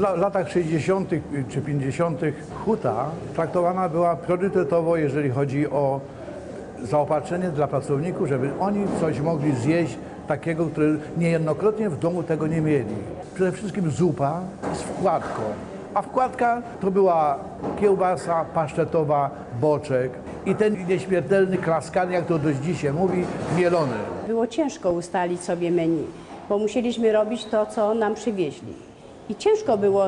la- latach 60. czy 50. huta traktowana była priorytetowo, jeżeli chodzi o zaopatrzenie dla pracowników, żeby oni coś mogli zjeść takiego, które niejednokrotnie w domu tego nie mieli. Przede wszystkim zupa z wkładką. A wkładka to była kiełbasa pasztetowa, boczek i ten nieśmiertelny klaskany, jak to do dziś się mówi, mielony. Było ciężko ustalić sobie menu, bo musieliśmy robić to, co nam przywieźli. I ciężko było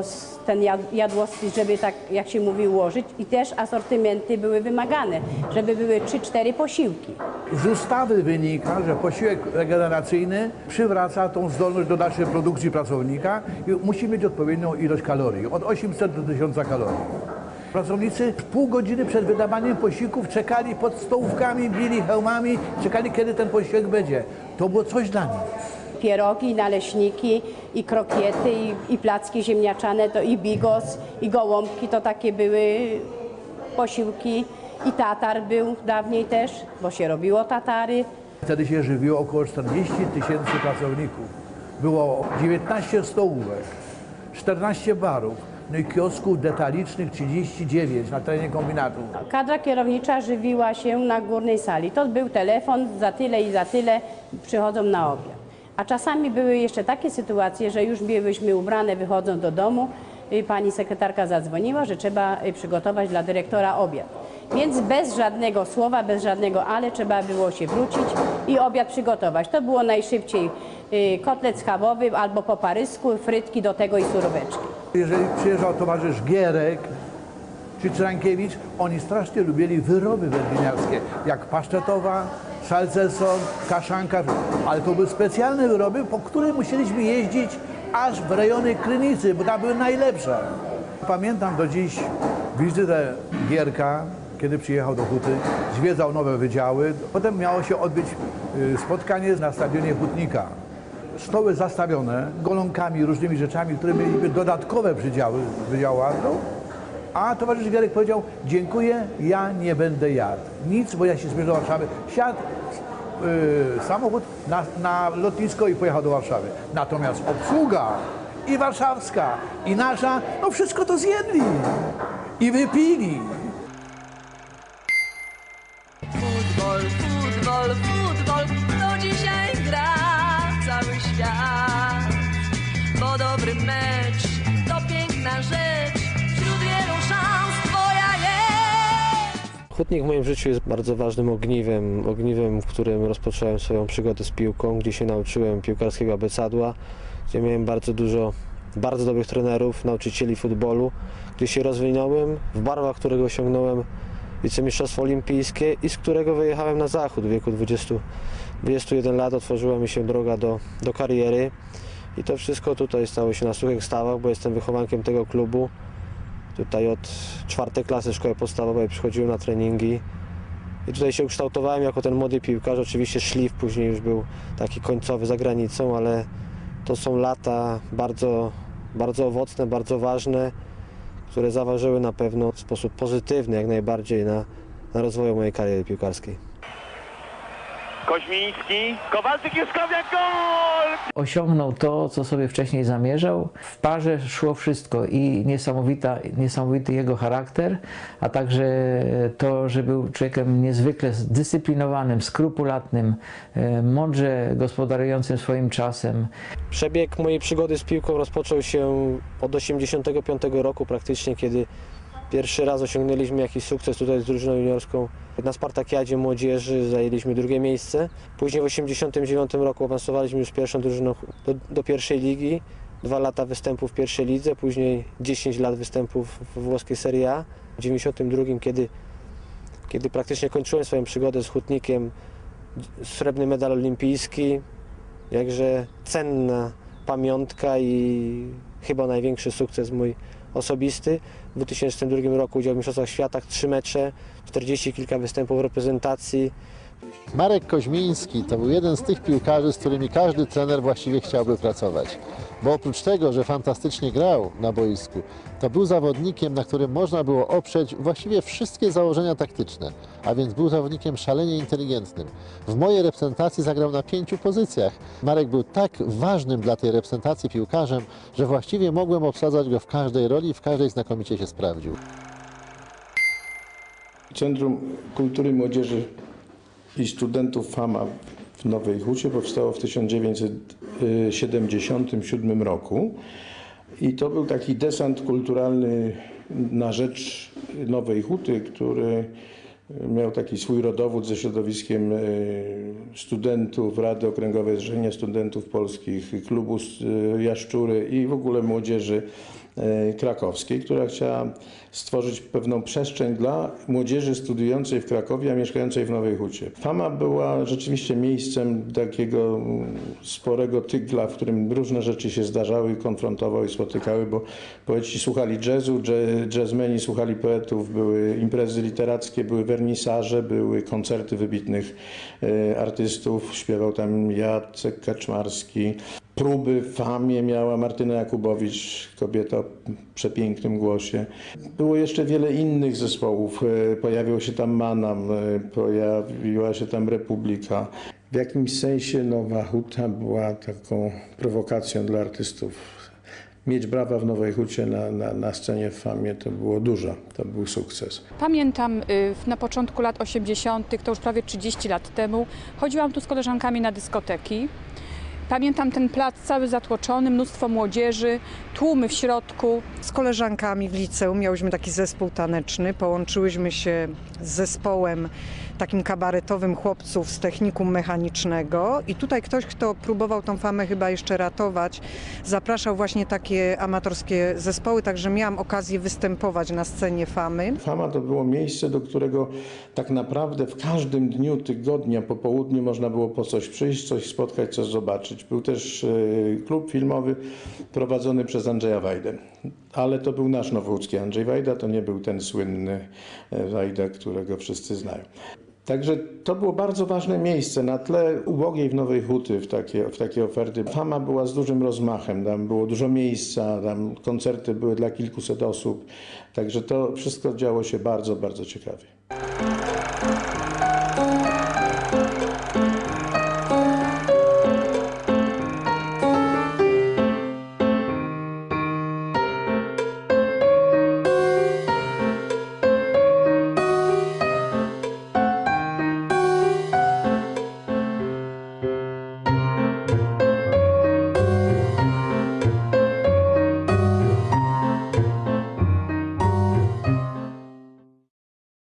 ten jad- jadłospis, żeby tak, jak się mówi, ułożyć. I też asortymenty były wymagane, żeby były 3-4 posiłki. Z ustawy wynika, że posiłek regeneracyjny przywraca tą zdolność do dalszej produkcji pracownika i musi mieć odpowiednią ilość kalorii, od 800 do 1000 kalorii. Pracownicy pół godziny przed wydawaniem posiłków czekali pod stołówkami, bili hełmami, czekali kiedy ten posiłek będzie. To było coś dla nich. Pierogi, naleśniki, i krokiety, i, i placki ziemniaczane, to i bigos, i gołąbki, to takie były posiłki. I tatar był dawniej też, bo się robiło tatary. Wtedy się żywiło około 40 tysięcy pracowników. Było 19 stołówek, 14 barów, no i kiosków detalicznych 39 na terenie kombinatu. Kadra kierownicza żywiła się na górnej sali. To był telefon, za tyle i za tyle przychodzą na obiad. A czasami były jeszcze takie sytuacje, że już byłyśmy ubrane wychodząc do domu, i pani sekretarka zadzwoniła, że trzeba y, przygotować dla dyrektora obiad. Więc bez żadnego słowa, bez żadnego ale trzeba było się wrócić i obiad przygotować. To było najszybciej y, kotlet schabowy albo po parysku, frytki do tego i suróweczki. Jeżeli przyjeżdżał towarzysz Gierek czy Trankiewicz, oni strasznie lubili wyroby wędliniarskie, jak pasztetowa, salceson, kaszanka, ale to były specjalne wyroby, po które musieliśmy jeździć aż w rejony Krynicy, bo tam były najlepsze. Pamiętam do dziś wizytę Gierka, kiedy przyjechał do Huty, zwiedzał nowe wydziały. Potem miało się odbyć y, spotkanie na stadionie Hutnika stoły zastawione golonkami, różnymi rzeczami, które mieliby dodatkowe przydziały wydziału handlu. A towarzysz Gierek powiedział, dziękuję, ja nie będę jadł. Nic, bo ja się zmierzę do Warszawy. Siadł yy, samochód na, na lotnisko i pojechał do Warszawy. Natomiast obsługa i warszawska, i nasza, no wszystko to zjedli i wypili. Jest. Hutnik w moim życiu jest bardzo ważnym ogniwem, ogniwem, w którym rozpocząłem swoją przygodę z piłką, gdzie się nauczyłem piłkarskiego abecadła, gdzie miałem bardzo dużo bardzo dobrych trenerów, nauczycieli futbolu, gdzie się rozwinąłem, w barwach którego osiągnąłem wicemistrzostwo olimpijskie i z którego wyjechałem na zachód w wieku 20, 21 lat, otworzyła mi się droga do, do kariery i to wszystko tutaj stało się na suchych stawach, bo jestem wychowankiem tego klubu. Tutaj od czwartej klasy szkoły podstawowej przychodziłem na treningi i tutaj się ukształtowałem jako ten młody piłkarz. Oczywiście szlif później już był taki końcowy za granicą, ale to są lata bardzo, bardzo owocne, bardzo ważne, które zaważyły na pewno w sposób pozytywny jak najbardziej na, na rozwoju mojej kariery piłkarskiej. Koźmiński, Kowalczyk Juszkowiak, gol! osiągnął to, co sobie wcześniej zamierzał. W parze szło wszystko i niesamowita, niesamowity jego charakter, a także to, że był człowiekiem niezwykle zdyscyplinowanym, skrupulatnym, e, mądrze gospodarującym swoim czasem. Przebieg mojej przygody z piłką rozpoczął się od 85 roku praktycznie, kiedy pierwszy raz osiągnęliśmy jakiś sukces tutaj z drużyną juniorską. Na Spartakiadzie Młodzieży zajęliśmy drugie miejsce. Później w 89 roku awansowaliśmy już pierwszą drużyną do, do pierwszej ligi. Dwa lata występów w pierwszej lidze, później 10 lat występów w włoskiej Serie A. W 92, kiedy, kiedy praktycznie kończyłem swoją przygodę z Hutnikiem, srebrny medal olimpijski, jakże cenna pamiątka i chyba największy sukces mój osobisty. W 2002 roku udział w Mistrzostwach Świata, trzy mecze, 40 kilka występów w reprezentacji. Marek Koźmiński to był jeden z tych piłkarzy, z którymi każdy trener właściwie chciałby pracować. Bo oprócz tego, że fantastycznie grał na boisku, to był zawodnikiem, na którym można było oprzeć właściwie wszystkie założenia taktyczne. A więc był zawodnikiem szalenie inteligentnym. W mojej reprezentacji zagrał na pięciu pozycjach. Marek był tak ważnym dla tej reprezentacji piłkarzem, że właściwie mogłem obsadzać go w każdej roli i w każdej znakomicie się sprawdził. Centrum Kultury Młodzieży i Studentów FAMA w Nowej Hucie powstało w 1977 roku. I to był taki desant kulturalny na rzecz Nowej Huty, który miał taki swój rodowód ze środowiskiem e, studentów Rady Okręgowej Zrzeszenia Studentów Polskich, klubu e, Jaszczury i w ogóle młodzieży e, krakowskiej, która chciała stworzyć pewną przestrzeń dla młodzieży studiującej w Krakowie, a mieszkającej w Nowej Hucie. Fama była rzeczywiście miejscem takiego mm, sporego tygla, w którym różne rzeczy się zdarzały, konfrontowały i spotykały, bo poeci słuchali jazzu, jazzmeni słuchali poetów, były imprezy literackie, były wernisaże, były koncerty wybitnych e, artystów, śpiewał tam Jacek Kaczmarski, próby famie miała Martyna Jakubowicz, kobieta o przepięknym głosie. Było jeszcze wiele innych zespołów. E, Pojawił się tam Manam, e, pojawiła się tam Republika. W jakimś sensie Nowa Huta była taką prowokacją dla artystów. Mieć brawa w Nowej Hucie na, na, na scenie w famie to było dużo, to był sukces. Pamiętam y, na początku lat 80., to już prawie 30 lat temu, chodziłam tu z koleżankami na dyskoteki. Pamiętam ten plac cały zatłoczony, mnóstwo młodzieży, tłumy w środku. Z koleżankami w liceum miałyśmy taki zespół taneczny. Połączyłyśmy się z zespołem takim kabaretowym chłopców z technikum mechanicznego i tutaj ktoś, kto próbował tą famę chyba jeszcze ratować, zapraszał właśnie takie amatorskie zespoły, także miałam okazję występować na scenie famy. Fama to było miejsce, do którego tak naprawdę w każdym dniu tygodnia po południu można było po coś przyjść, coś spotkać, coś zobaczyć. Był też e, klub filmowy prowadzony przez Andrzeja Wajdę. Ale to był nasz nowołódzki Andrzej Wajda, to nie był ten słynny e, Wajda, którego wszyscy znają. Także to było bardzo ważne miejsce na tle ubogiej w Nowej Huty w takie, w takie oferty. Fama była z dużym rozmachem, tam było dużo miejsca, tam koncerty były dla kilkuset osób. Także to wszystko działo się bardzo, bardzo ciekawie.